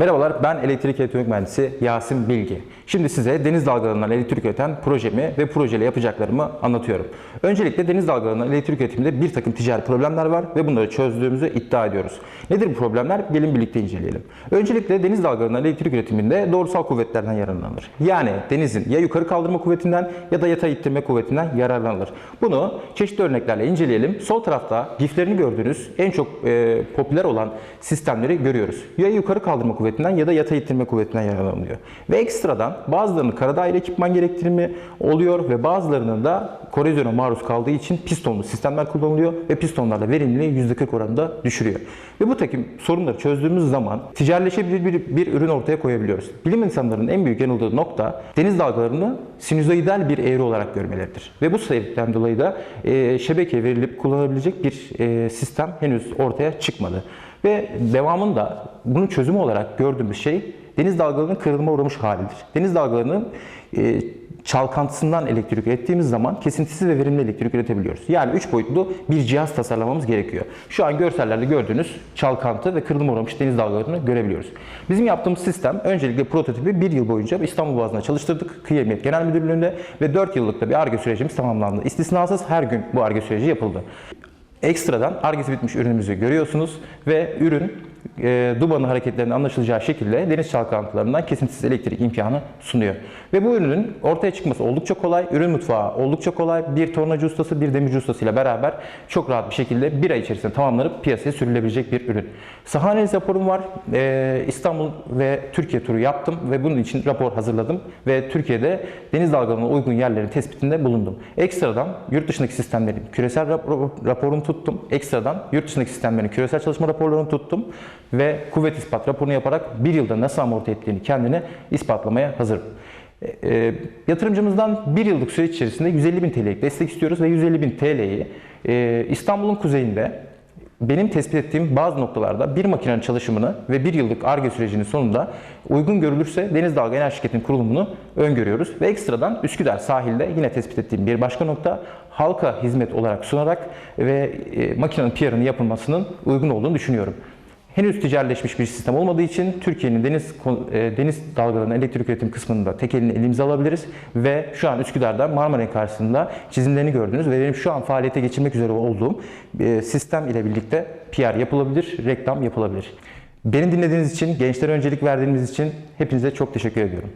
Merhabalar, ben elektrik elektronik mühendisi Yasin Bilgi. Şimdi size deniz dalgalarından elektrik üreten projemi ve projeyle yapacaklarımı anlatıyorum. Öncelikle deniz dalgalarından elektrik üretiminde bir takım ticari problemler var ve bunları çözdüğümüzü iddia ediyoruz. Nedir bu problemler? Gelin birlikte inceleyelim. Öncelikle deniz dalgalarından elektrik üretiminde doğrusal kuvvetlerden yararlanılır. Yani denizin ya yukarı kaldırma kuvvetinden ya da yatay ittirme kuvvetinden yararlanılır. Bunu çeşitli örneklerle inceleyelim. Sol tarafta giflerini gördüğünüz en çok e, popüler olan sistemleri görüyoruz. Ya yukarı kaldırma kuvvetinden ya da yatay ittirme kuvvetinden yararlanılıyor. Ve ekstradan bazılarının kara daire ekipman gerektirimi oluyor ve bazılarının da korozyona maruz kaldığı için pistonlu sistemler kullanılıyor ve pistonlarla verimliliği %40 oranında düşürüyor. Ve bu takım sorunları çözdüğümüz zaman ticarileşebilir bir, bir ürün ortaya koyabiliyoruz. Bilim insanlarının en büyük yanıldığı nokta deniz dalgalarını sinüzoidal bir eğri olarak görmeleridir. Ve bu sebepten dolayı da e, şebekeye verilip kullanılabilecek bir e, sistem henüz ortaya çıkmadı. Ve devamında bunun çözümü olarak gördüğümüz şey deniz dalgalarının kırılma uğramış halidir. Deniz dalgalarının e, çalkantısından elektrik ürettiğimiz zaman kesintisiz ve verimli elektrik üretebiliyoruz. Yani 3 boyutlu bir cihaz tasarlamamız gerekiyor. Şu an görsellerde gördüğünüz çalkantı ve kırılma uğramış deniz dalgalarını görebiliyoruz. Bizim yaptığımız sistem öncelikle prototipi 1 yıl boyunca İstanbul Boğazı'nda çalıştırdık. Kıyı Emniyet Genel Müdürlüğü'nde ve 4 yıllık da bir ARGE sürecimiz tamamlandı. İstisnasız her gün bu ARGE süreci yapıldı. Ekstradan argesi bitmiş ürünümüzü görüyorsunuz ve ürün e, Duba'nın hareketlerinin anlaşılacağı şekilde deniz çalkantılarından kesintisiz elektrik imkanı sunuyor. Ve bu ürünün ortaya çıkması oldukça kolay. Ürün mutfağı oldukça kolay. Bir tornacı ustası, bir demirci ustasıyla beraber çok rahat bir şekilde bir ay içerisinde tamamlanıp piyasaya sürülebilecek bir ürün. Saha raporum var. E, İstanbul ve Türkiye turu yaptım ve bunun için rapor hazırladım. Ve Türkiye'de deniz dalgalarına uygun yerlerin tespitinde bulundum. Ekstradan yurt dışındaki sistemlerin küresel rapor, raporunu tuttum. Ekstradan yurt dışındaki sistemlerin küresel çalışma raporlarını tuttum. Ve kuvvet ispat raporunu yaparak bir yılda nasıl amorti ettiğini kendine ispatlamaya hazırım. E, yatırımcımızdan bir yıllık süreç içerisinde 150 bin TL'lik destek istiyoruz ve 150 bin TL'yi e, İstanbul'un kuzeyinde benim tespit ettiğim bazı noktalarda bir makinenin çalışımını ve bir yıllık ARGE sürecinin sonunda uygun görülürse Deniz Dalga Enerji Şirketi'nin kurulumunu öngörüyoruz. Ve ekstradan Üsküdar sahilde yine tespit ettiğim bir başka nokta halka hizmet olarak sunarak ve e, makinenin PR'ının yapılmasının uygun olduğunu düşünüyorum. Henüz ticarileşmiş bir sistem olmadığı için Türkiye'nin deniz e, deniz dalgalarının elektrik üretim kısmında tek elini elimize alabiliriz ve şu an Üsküdar'da Marmara'nın karşısında çizimlerini gördünüz ve benim şu an faaliyete geçirmek üzere olduğum e, sistem ile birlikte PR yapılabilir, reklam yapılabilir. Beni dinlediğiniz için, gençlere öncelik verdiğiniz için hepinize çok teşekkür ediyorum.